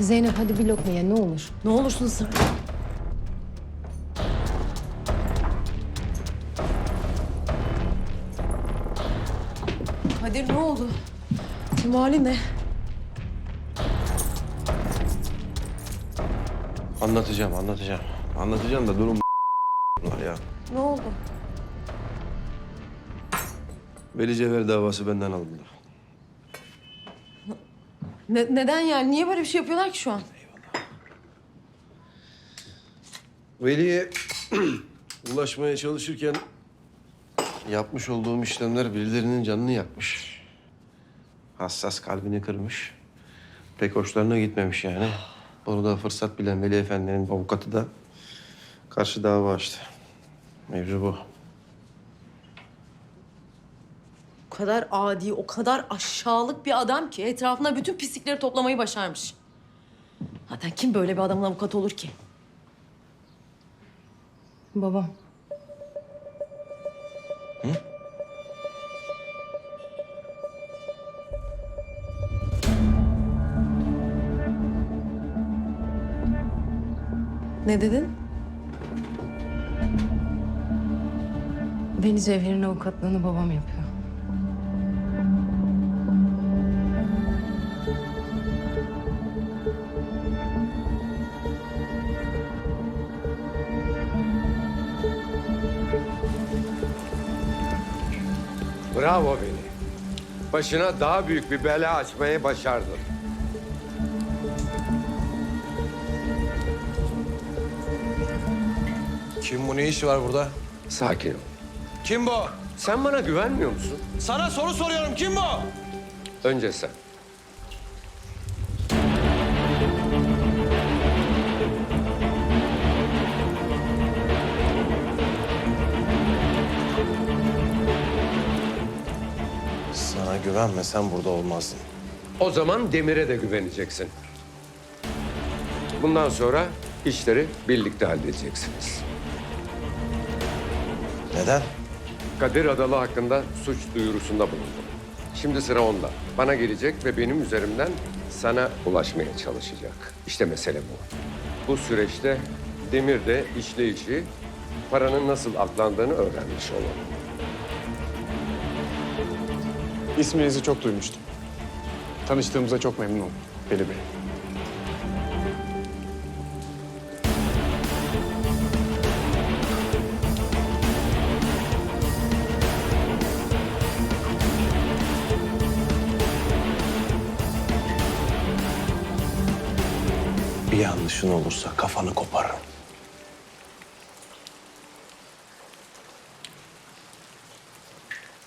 Zeynep hadi bir lokma ye ne olur. Ne olursun ısır. Kadir ne oldu? Şimdi hali ne? Anlatacağım, anlatacağım. Anlatacağım da durum var ya. Ne oldu? Veli Cevher davası benden alındı. Ne- neden yani? Niye böyle bir şey yapıyorlar ki şu an? Veli'ye ulaşmaya çalışırken yapmış olduğum işlemler birilerinin canını yakmış. Hassas kalbini kırmış. Pek hoşlarına gitmemiş yani. Bunu da fırsat bilen Veli Efendi'nin avukatı da karşı dava açtı. Mevzu bu. O kadar adi, o kadar aşağılık bir adam ki etrafına bütün pislikleri toplamayı başarmış. Zaten kim böyle bir adamın avukatı olur ki? Babam. Ne dedin? Veli Cevher'in avukatlığını babam yapıyor. Bravo Veli. Başına daha büyük bir bela açmayı başardın. Kim bu ne işi var burada? Sakin ol. Kim bu? Sen bana güvenmiyor musun? Sana soru soruyorum kim bu? Önce sen. güvenmesen burada olmazdın. O zaman Demir'e de güveneceksin. Bundan sonra işleri birlikte halledeceksiniz. Neden? Kadir Adalı hakkında suç duyurusunda bulundum. Şimdi sıra onda. Bana gelecek ve benim üzerimden sana ulaşmaya çalışacak. İşte mesele bu. Bu süreçte Demir de işleyişi, paranın nasıl aklandığını öğrenmiş olur. İsminizi çok duymuştum. Tanıştığımıza çok memnun oldum Veli Bey. Bir yanlışın olursa kafanı koparırım.